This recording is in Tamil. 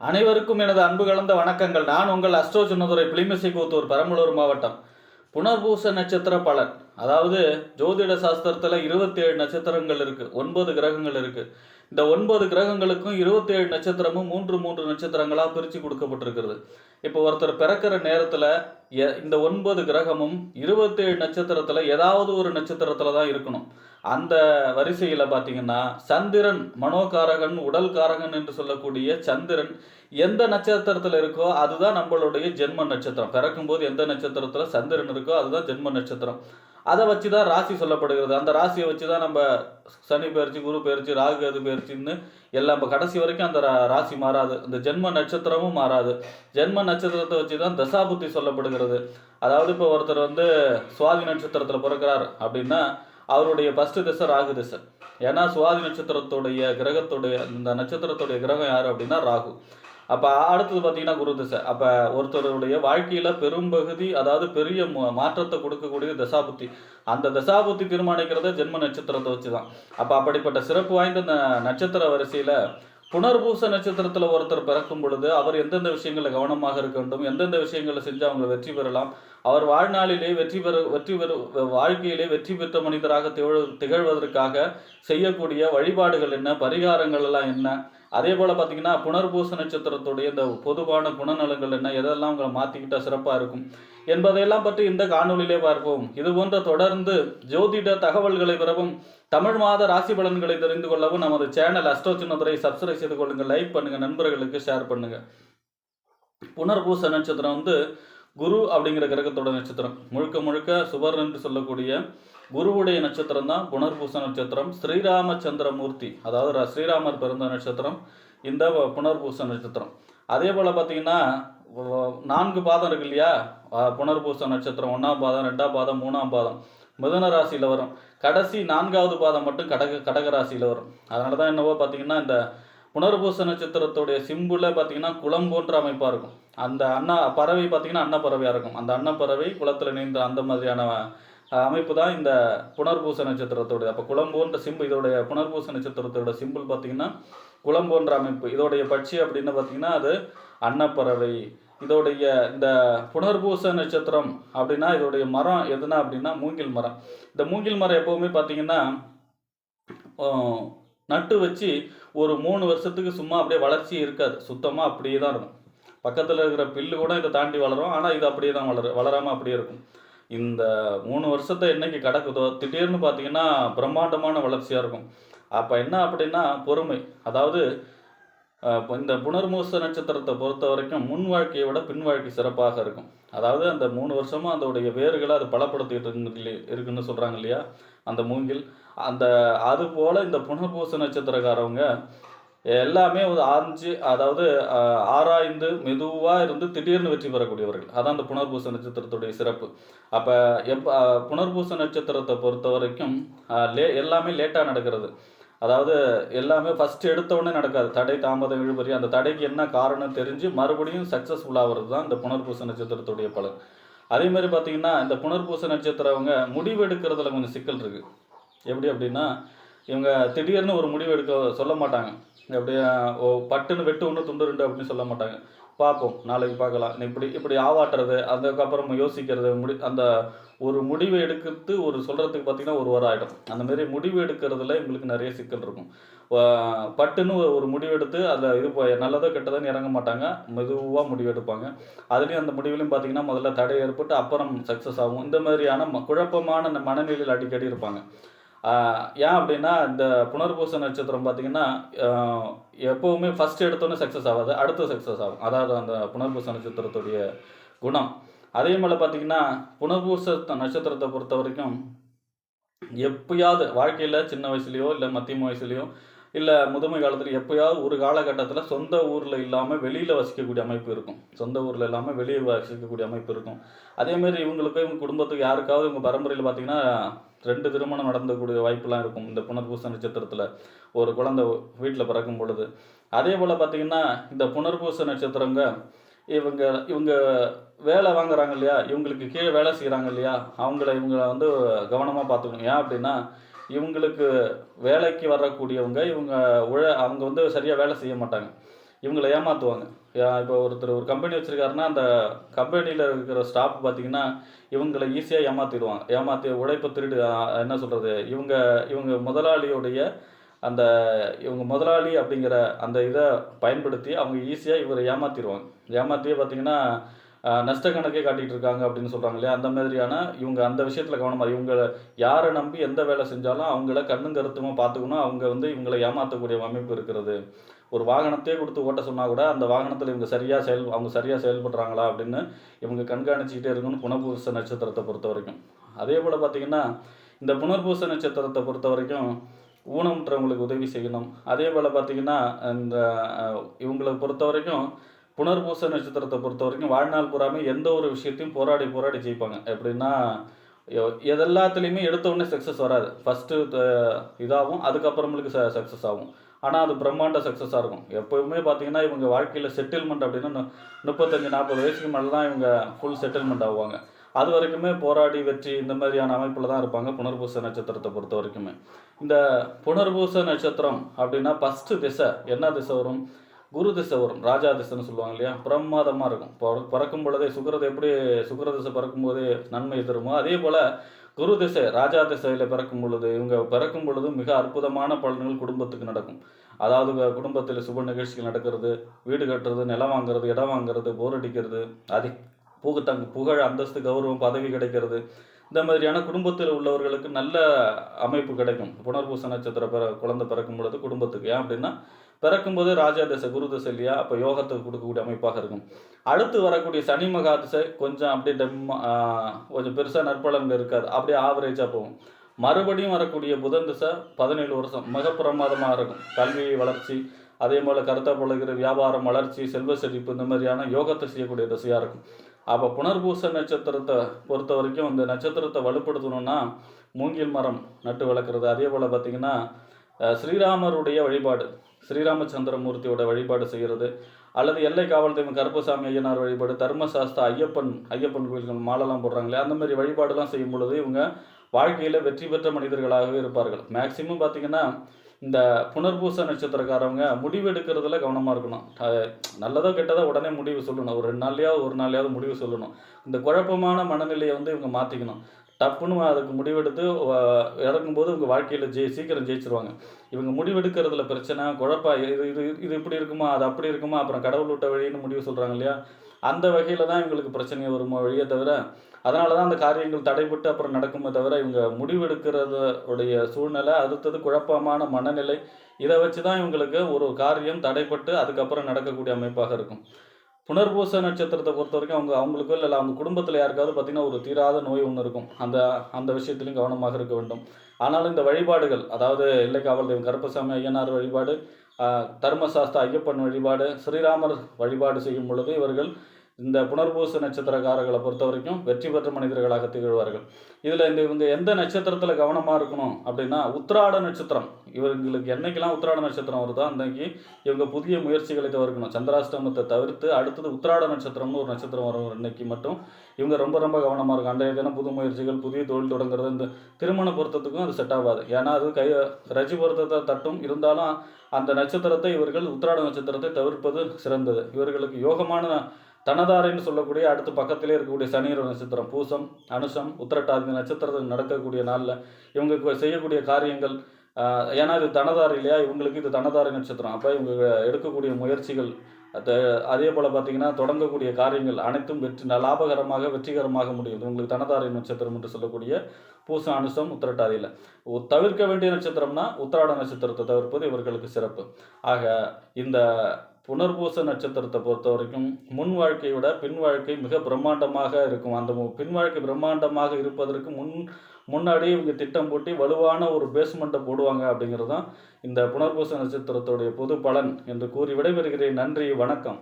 அனைவருக்கும் எனது அன்பு கலந்த வணக்கங்கள். நான் உங்கள் அஸ்ட்ரோ சின்னதுரை பிளிமிசை கூத்தூர் பெரம்பலூர் மாவட்டம் புனர்பூச நட்சத்திர பலன். அதாவது ஜோதிட சாஸ்திரத்தில் இருபத்தேழு நட்சத்திரங்கள் இருக்குது ஒன்பது கிரகங்கள் இருக்குது இந்த ஒன்பது கிரகங்களுக்கும் இருபத்தேழு நட்சத்திரமும் மூன்று மூன்று நட்சத்திரங்களாக பிரித்து கொடுக்கப்பட்டிருக்கிறது. இப்போ ஒருத்தர் பிறக்கிற நேரத்தில் இந்த ஒன்பது கிரகமும் இருபத்தேழு நட்சத்திரத்தில் ஏதாவது ஒரு நட்சத்திரத்தில் தான் இருக்கணும். அந்த வரிசையில் பார்த்தீங்கன்னா சந்திரன் மனோகாரகன் உடல் காரகன் என்று சொல்லக்கூடிய சந்திரன் எந்த நட்சத்திரத்தில் இருக்கோ அதுதான் நம்மளுடைய ஜென்ம நட்சத்திரம். பிறக்கும்போது எந்த நட்சத்திரத்தில் சந்திரன் இருக்கோ அதுதான் ஜென்ம நட்சத்திரம். அதை வச்சு தான் ராசி சொல்லப்படுகிறது. அந்த ராசியை வச்சு தான் நம்ம சனி பயிற்சி குரு பயிற்சி ராகு கேது பயிற்சின்னு எல்லாம் நம்ம கடைசி வரைக்கும் அந்த ரா- ராசி மாறாது. அந்த ஜென்ம நட்சத்திரமும் மாறாது. ஜென்ம நட்சத்திரத்தை வச்சு தான் தசாபுத்தி சொல்லப்படுகிறது. அதாவது இப்போ ஒருத்தர் வந்து சுவாதி நட்சத்திரத்தில் பிறக்கிறார் அப்படின்னா அவருடைய ஃபஸ்ட்டு திசை ராகு திசை. ஏன்னா சுவாதி நட்சத்திரத்துடைய கிரகத்துடைய இந்த நட்சத்திரத்துடைய கிரகம் யார் அப்படின்னா ராகு. அப்போ அடுத்தது பார்த்தீங்கன்னா குரு திசை அப்போ ஒருத்தருடைய வாழ்க்கையில் பெரும்பகுதி அதாவது பெரிய மாற்றத்தை கொடுக்கக்கூடிய தசாபுத்தி. அந்த தசாபுத்தி தீர்மானிக்கிறத ஜென்ம நட்சத்திரத்தை வச்சு தான் அப்போ அப்படிப்பட்ட சிறப்பு வாய்ந்த இந்த நட்சத்திர வரிசையில் புனர்பூச நட்சத்திரத்தில் ஒருத்தர் பிறக்கும் பொழுது அவர் எந்தெந்த விஷயங்களில் கவனமாக இருக்க வேண்டும் எந்தெந்த விஷயங்களை செஞ்சு அவங்க வெற்றி பெறலாம் அவர் வாழ்நாளிலே வெற்றி பெற வெற்றி பெறு வாழ்க்கையிலே வெற்றி பெற்ற மனிதராக திகழ் திகழ்வதற்காக செய்யக்கூடிய வழிபாடுகள் என்ன பரிகாரங்கள் எல்லாம் என்ன அதே போல் பார்த்தீங்கன்னா புனர்பூச நட்சத்திரத்துடைய இந்த பொதுவான குணநலங்கள் என்ன? எதெல்லாம் உங்களை மாற்றிக்கிட்டால் சிறப்பாக இருக்கும்? என்பதையெல்லாம் பற்றி இந்த காணொளியிலே பார்ப்போம். இது போன்ற தொடர்ந்து ஜோதிட தகவல்களை பெறவும் தமிழ் மாத ராசி பலன்களை தெரிந்து கொள்ளவும் நமது சேனல் அஸ்ட்ரோ சின்னதுரை சப்ஸ்கிரைப் செய்து கொள்ளுங்கள் லைக் பண்ணுங்கள் நண்பர்களுக்கு ஷேர் பண்ணுங்கள் புனர்பூச நட்சத்திரம் வந்து குரு அப்படிங்கிற கிரகத்தோட நட்சத்திரம். முழுக்க முழுக்க சுபர் என்று சொல்லக்கூடிய குருவுடைய நட்சத்திரம் தான் புனர்பூச நட்சத்திரம். ஸ்ரீராமச்சந்திரமூர்த்தி அதாவது ஸ்ரீராமர் பிறந்த நட்சத்திரம் இந்த புனர்பூச நட்சத்திரம். அதே போல் பார்த்தீங்கன்னா நான்கு பாதம் இருக்கு இல்லையா? புனர்பூச நட்சத்திரம் ஒன்றாம் பாதம் ரெண்டாம் பாதம் மூணாம் பாதம். மிதன ராசியில் வரும். கடைசி நான்காவது பாதம் மட்டும் கடக கடக ராசியில் வரும். அதனால தான் என்னவோ பார்த்தீங்கன்னா இந்த புனர்பூச நட்சத்திரத்துடைய சிம்புல பார்த்தீங்கன்னா குளம் போன்ற அமைப்பாக இருக்கும். அந்த அண்ணா பறவை பார்த்தீங்கன்னா அன்னப்பறவையாக இருக்கும். அந்த அன்னப்பறவை குளத்தில் நீந்த அந்த மாதிரியான அமைப்பு தான் இந்த புனர்பூச நட்சத்திரத்தோடைய அப்போ குளம்போன்ற சிம்பு இதோடைய புனர்பூச நட்சத்திரத்தோட சிம்பிள் பார்த்தீங்கன்னா குளம்போன்ற அமைப்பு. இதோடைய பட்சி அப்படின்னு பார்த்தீங்கன்னா அது அன்னப்பறவை. இதோடைய இந்த புனர்பூச நட்சத்திரம் அப்படின்னா இதோடைய மரம் எதுனா அப்படின்னா மூங்கில் மரம். இந்த மூங்கில் மரம் எப்போவுமே பார்த்தீங்கன்னா நட்டு வச்சு ஒரு மூணு வருஷத்துக்கு சும்மா அப்படியே வளர்ச்சி இருக்காது. சுத்தமாக அப்படியே தான் இருக்கும். பக்கத்தில் இருக்கிற பில்லு கூட இதை தாண்டி வளரும். ஆனால் இது அப்படியே தான் வளரும் வளராமல் அப்படியே இருக்கும். இந்த மூணு வருஷத்தை என்னைக்கு கடக்குதோ திடீர்னு பார்த்தீங்கன்னா பிரம்மாண்டமான வளர்ச்சியாக இருக்கும். அப்போ என்ன அப்படின்னா பொறுமை. அதாவது இந்த புனர்மூச நட்சத்திரத்தை பொறுத்த வரைக்கும் முன் வாழ்க்கையை விட பின் வாழ்க்கை சிறப்பாக இருக்கும். அதாவது அந்த மூணு வருஷமும் அதோடைய வேர்களை அது பலப்படுத்திட்டு இருக்கு இருக்குன்னு சொல்கிறாங்க இல்லையா? அந்த மூங்கில். அந்த அது போல் இந்த புனர்பூச நட்சத்திரக்காரவங்க எல்லாமே ஒரு ஆஞ்சு அதாவது ஆராய்ந்து மெதுவாக இருந்து திடீர்னு வெற்றி பெறக்கூடியவர்கள். அதான் அந்த புனர்பூச நட்சத்திரத்துடைய சிறப்பு. அப்போ எப்போ புனர்பூச நட்சத்திரத்தை பொறுத்த வரைக்கும் லே எல்லாமே லேட்டாக நடக்கிறது. அதாவது எல்லாமே ஃபர்ஸ்ட் எடுத்தவொடனே நடக்காது. தடை தாமதம் இழுபறி அந்த தடைக்கு என்ன காரணம் தெரிஞ்சு மறுபடியும் சக்ஸஸ்ஃபுல்லாகிறது தான் இந்த புனர்பூச நட்சத்திரத்துடைய பலன். அதே மாதிரி பார்த்தீங்கன்னா இந்த புனர்பூச நட்சத்திரவங்க முடிவு எடுக்கிறதுல கொஞ்சம் சிக்கல் இருக்குது எப்படி அப்படின்னா இவங்க திடீர்னு ஒரு முடிவு எடுக்க சொல்ல மாட்டாங்க. அப்படியே ஓ பட்டுன்னு வெட்டு ஒன்று துண்டு ரெண்டு அப்படின்னு சொல்ல மாட்டாங்க. பார்ப்போம். நாளைக்கு பார்க்கலாம். இப்படி இப்படி ஆவாட்டுறது அதுக்கப்புறம் யோசிக்கிறது முடி அந்த ஒரு முடிவு எடுக்கிறது ஒரு சொல்கிறதுக்கு பார்த்தீங்கன்னா ஒரு வாரம் ஆகிடும் அந்த மாதிரி முடிவு எடுக்கிறதுல எங்களுக்கு நிறைய சிக்கல் இருக்கும். பட்டுன்னு ஒரு- முடிவு எடுத்து அதில் இது நல்லதோ கெட்டதோன்னு இறங்க மாட்டாங்க. மெதுவாக முடிவு எடுப்பாங்க. அதுலேயும் அந்த முடிவுலையும் பார்த்தீங்கன்னா முதல்ல தடை ஏற்பட்டு அப்புறம் சக்ஸஸ் ஆகும். இந்த மாதிரியான ம- குழப்பமான மனநிலையில் அடிக்கடி இருப்பாங்க. ஏன் அப்படின்னா இந்த புனர்பூச நட்சத்திரம் பார்த்தீங்கன்னா எப்போவுமே ஃபஸ்ட் எடுத்தோன்னே சக்ஸஸ் ஆகாது அடுத்து சக்ஸஸ் ஆகும். அதாவது அந்த புனர்பூச நட்சத்திரத்துடைய குணம். அதே போல் பார்த்தீங்கன்னா புனர்பூச நட்சத்திரத்தை பொறுத்த வரைக்கும் எப்பயாவது வாழ்க்கையில் சின்ன வயசுலேயோ இல்லை மத்தியம வயசுலேயோ இல்லை முதுமை காலத்தில் எப்போயாவது ஒரு காலகட்டத்தில் சொந்த ஊரில் இல்லாமல் வெளியில் வசிக்கக்கூடிய அமைப்பு இருக்கும். சொந்த ஊரில் இல்லாமல் வெளியே வசிக்கக்கூடிய அமைப்பு இருக்கும். அதேமாதிரி இவங்களுக்கு இவங்க குடும்பத்துக்கு யாருக்காவது இவங்க பரம்பரையில் பார்த்தீங்கன்னா ரெண்டு திருமணம் நடந்தக்கூடிய வாய்ப்புலாம் இருக்கும் இந்த புனர்பூச நட்சத்திரத்தில். ஒரு குழந்தை வீட்டில் பிறக்கும் பொழுது. அதே போல் பார்த்தீங்கன்னா இந்த புனர்பூச நட்சத்திரங்க இவங்க இவங்க வேலை வாங்குறாங்க இல்லையா? இவங்களுக்கு கீழே வேலை செய்கிறாங்க இல்லையா? அவங்கள இவங்கள வந்து கவனமாக பார்த்துக்கணும். ஏன் அப்படின்னா இவங்களுக்கு வேலைக்கு வரக்கூடியவங்க இவங்க உழ அவங்க வந்து சரியாக வேலை செய்ய மாட்டாங்க. இவங்களை ஏமாற்றுவாங்க இப்போ ஒருத்தர் ஒரு கம்பெனி வச்சுருக்காருன்னா அந்த கம்பெனியில் இருக்கிற ஸ்டாஃப் பார்த்தீங்கன்னா இவங்களை ஈஸியாக ஏமாற்றிடுவாங்க ஏமாற்றி உழைப்பை திருடு என்ன சொல்கிறது இவங்க இவங்க முதலாளியுடைய அந்த இவங்க முதலாளி அப்படிங்கிற அந்த இதை பயன்படுத்தி அவங்க ஈஸியாக இவரை ஏமாற்றிடுவாங்க ஏமாற்றியே பார்த்தீங்கன்னா நஷ்ட கணக்கே காட்டிகிட்டு இருக்காங்க அப்படின்னு சொல்கிறாங்க இல்லையா? அந்த மாதிரியான இவங்க அந்த விஷயத்தில் கவனமாக இவங்க யாரை நம்பி எந்த வேலை செஞ்சாலும் அவங்கள கண்ணும் கருத்துமாக பார்த்துக்கணும். அவங்க வந்து இவங்களை ஏமாற்றக்கூடிய அமைப்பு இருக்கிறது. ஒரு வாகனத்தையே கொடுத்து ஓட்ட சொன்னால் கூட அந்த வாகனத்தில் இவங்க சரியாக செயல் அவங்க சரியாக செயல்படுறாங்களா அப்படின்னு இவங்க கண்காணிச்சிக்கிட்டே இருக்கணும் புனர்பூச நட்சத்திரத்தை பொறுத்த வரைக்கும். அதே போல் பார்த்தீங்கன்னா இந்த புனர்பூச நட்சத்திரத்தை பொறுத்த வரைக்கும் ஊனமுற்றவங்களுக்கு உதவி செய்யணும். அதே போல் பார்த்தீங்கன்னா இந்த இவங்களை பொறுத்த வரைக்கும் புனர்பூச நட்சத்திரத்தை பொறுத்த வரைக்கும் வாழ்நாள் பூராமே எந்த ஒரு விஷயத்தையும் போராடி போராடி ஜெயிப்பாங்க. எப்படின்னா எ- எதெல்லாத்துலேயுமே எடுத்த உடனே சக்ஸஸ் வராது. ஃபஸ்ட்டு இதாகும் அதுக்கப்புறமேலுக்கு ச சக்ஸஸ் ஆகும். ஆனால் அது பிரம்மாண்ட சக்ஸஸாக இருக்கும். எப்போவுமே பார்த்தீங்கன்னா இவங்க வாழ்க்கையில் செட்டில்மெண்ட் அப்படின்னா முப்பத்தஞ்சு நாற்பது வயசுக்கு மேலே தான் இவங்க ஃபுல் செட்டில்மெண்ட் ஆகுவாங்க. அது வரைக்குமே போராடி வெற்றி இந்த மாதிரியான அமைப்பில் தான் இருப்பாங்க புனர்பூச நட்சத்திரத்தை பொறுத்த வரைக்குமே. இந்த புனர்பூச நட்சத்திரம் அப்படின்னா ஃபஸ்ட்டு திசை என்ன திசை வரும்? குரு திசை வரும் ராஜா திசைன்னு சொல்லுவாங்க இல்லையா? பிரமாதமாக இருக்கும். பிற- பிறக்கும் பொழுதே சுக்கரத்தை எப்படி சுக்கர திசை பிறக்கும் போது நன்மை தருமோ அதே போல் குரு திசை ராஜா திசையில் பிறக்கும் பொழுது இவங்க பிறக்கும் பொழுது மிக அற்புதமான பலன்கள் குடும்பத்துக்கு நடக்கும். அதாவது குடும்பத்தில் சுப நிகழ்ச்சிகள் நடக்கிறது வீடு கட்டுறது நிலம் வாங்குறது இடம் வாங்குறது போர் அடிக்கிறது அதி புகு தங்க புகழ் அந்தஸ்து கௌரவம் பதவி கிடைக்கிறது. இந்த மாதிரியான குடும்பத்தில் உள்ளவர்களுக்கு நல்ல அமைப்பு கிடைக்கும். புனர்பூச நட்சத்திர பிற குழந்தை பிறக்கும் பொழுது குடும்பத்துக்கு. ஏன் அப்படின்னா பிறக்கும்போது ராஜா தசை குரு தசை இல்லையா? அப்போ யோகத்தை கொடுக்கக்கூடிய அமைப்பாக இருக்கும். அடுத்து வரக்கூடிய சனி மகா திசை கொஞ்சம் அப்படியே டெம் கொஞ்சம் பெருசாக நற்பலன்கள் இருக்காது. அப்படியே ஆவரேஜாக போகும். மறுபடியும் வரக்கூடிய புதன் திசை பதினேழு வருஷம். மிக பிரமாதமாக இருக்கும். கல்வி வளர்ச்சி அதே போல் கருத்தா பழகிற வியாபாரம் வளர்ச்சி செல்வ செழிப்பு இந்த மாதிரியான யோகத்தை செய்யக்கூடிய திசையாக இருக்கும். அப்போ புனர்பூச நட்சத்திரத்தை பொறுத்த வரைக்கும் இந்த நட்சத்திரத்தை வலுப்படுத்தணும்னா மூங்கில் மரம் நட்டு வளர்க்குறது. அதே போல் பார்த்திங்கன்னா ஸ்ரீராமருடைய வழிபாடு ஸ்ரீராமச்சந்திரமூர்த்தியோட வழிபாடு செய்கிறது அல்லது எல்லை காவல் தெய்வம் கருப்பசாமி ஐயனார் வழிபாடு தர்மசாஸ்தா ஐயப்பன் ஐயப்பன் கோயில்கள் மாலெல்லாம் போடுறாங்களே அந்த மாதிரி வழிபாடுலாம் செய்யும் பொழுது இவங்க வாழ்க்கையில் வெற்றி பெற்ற மனிதர்களாகவே இருப்பார்கள். மேக்சிமம் பார்த்தீங்கன்னா இந்த புனர்பூச நட்சத்திரக்காரவங்க முடிவு எடுக்கிறதுல கவனமாக இருக்கணும் நல்லதோ கெட்டதோ உடனே முடிவு சொல்லணும். ஒரு ரெண்டு நாள்லையாவது ஒரு நாள்லையாவது முடிவு சொல்லணும். இந்த குழப்பமான மனநிலையை வந்து இவங்க மாற்றிக்கணும் டப்புன்னு அதுக்கு முடிவெடுத்து இறக்கும்போது இறங்கும்போது உங்கள் வாழ்க்கையில் ஜெயி சீக்கிரம் ஜெயிச்சிருவாங்க. இவங்க முடிவெடுக்கிறதுல பிரச்சனை குழப்பம் இது இது இது இப்படி இருக்குமா அது அப்படி இருக்குமா அப்புறம் கடவுள் விட்ட வழின்னு முடிவு சொல்கிறாங்க இல்லையா? அந்த வகையில் தான் இவங்களுக்கு பிரச்சனை வருமோ வழியே தவிர அதனால தான் அந்த காரியங்கள் தடைபட்டு அப்புறம் நடக்குமே தவிர இவங்க முடிவெடுக்கிறதுடைய சூழ்நிலை அடுத்தது குழப்பமான மனநிலை இதை வச்சு தான் இவங்களுக்கு ஒரு காரியம் தடைப்பட்டு அதுக்கப்புறம் நடக்கக்கூடிய அமைப்பாக இருக்கும். புனர்பூச நட்சத்திரத்தை பொறுத்த வரைக்கும் அவங்க அவங்களுக்கோ இல்லை அவங்க குடும்பத்தில் யாருக்காவது பார்த்தீங்கன்னா ஒரு தீராத நோய் ஒன்று இருக்கும். அந்த அந்த விஷயத்திலையும் கவனமாக இருக்க வேண்டும். ஆனாலும் இந்த வழிபாடுகள் அதாவது இல்லை காவல் தெய்வம் கருப்பசாமி ஐயனார் வழிபாடு ஆஹ், தர்மசாஸ்தா ஐயப்பன் வழிபாடு ஸ்ரீராமர் வழிபாடு செய்யும் பொழுது இவர்கள் இந்த புனர்பூச நட்சத்திரக்காரர்களை பொறுத்த வரைக்கும் வெற்றி பெற்ற மனிதர்களாக திகழ்வார்கள். இதில் இந்த இவங்க எந்த நட்சத்திரத்தில் கவனமாக இருக்கணும் அப்படின்னா உத்திராட நட்சத்திரம். இவங்களுக்கு என்னைக்கெல்லாம் உத்திராட நட்சத்திரம் வருதோ அன்றைக்கு இவங்க புதிய முயற்சிகளை தவிர்க்கணும். சந்திராஷ்டமத்தை தவிர்த்து அடுத்தது உத்திராட நட்சத்திரம்னு ஒரு நட்சத்திரம் வரும் இன்னைக்கு மட்டும் இவங்க ரொம்ப ரொம்ப கவனமாக இருக்கும் அன்றைய தினம் புது முயற்சிகள் புதிய தொழில் தொடங்குறது இந்த திருமண பொருத்தத்துக்கும் அது செட் ஆகாது. ஏன்னா அது கை ரஜி பொருத்தத்தை தட்டும். இருந்தாலும் அந்த நட்சத்திரத்தை இவர்கள் உத்திராட நட்சத்திரத்தை தவிர்ப்பது சிறந்தது. இவர்களுக்கு யோகமான தனதாரைன்னு சொல்லக்கூடிய அடுத்து பக்கத்திலே இருக்கக்கூடிய சனியர நட்சத்திரம் பூசம் அனுஷம் உத்திரட்டாதி நட்சத்திரத்தில் நடக்கக்கூடிய நாளில் இவங்க செய்யக்கூடிய காரியங்கள் ஏன்னா இது தனதாரி இல்லையா? இவங்களுக்கு இது தனதாரி நட்சத்திரம். அப்போ இவங்க எடுக்கக்கூடிய முயற்சிகள் அதே போல் பார்த்தீங்கன்னா தொடங்கக்கூடிய காரியங்கள் அனைத்தும் வெற்றி லாபகரமாக வெற்றிகரமாக முடியும். உங்களுக்கு தனதாரி நட்சத்திரம் என்று சொல்லக்கூடிய பூசம் அனுஷம் உத்திரட்டாதியில் தவிர்க்க வேண்டிய நட்சத்திரம்னா உத்திராட நட்சத்திரத்தை தவிர்ப்பது இவர்களுக்கு சிறப்பு. ஆக இந்த புனர்பூச நட்சத்திரத்தை பொறுத்த வரைக்கும் முன் வாழ்க்கையை விட பின் வாழ்க்கை மிக பிரம்மாண்டமாக இருக்கும். அந்த பின் வாழ்க்கை பிரம்மாண்டமாக இருப்பதற்கு முன் முன்னாடியே இவங்க திட்டம் போட்டி வலுவான ஒரு பேஸ்மெண்ட்டை போடுவாங்க அப்படிங்கிறது தான் இந்த புனர்பூச நட்சத்திரத்துடைய பொது பலன் என்று கூறி விடைபெறுகிறேன். நன்றி வணக்கம்.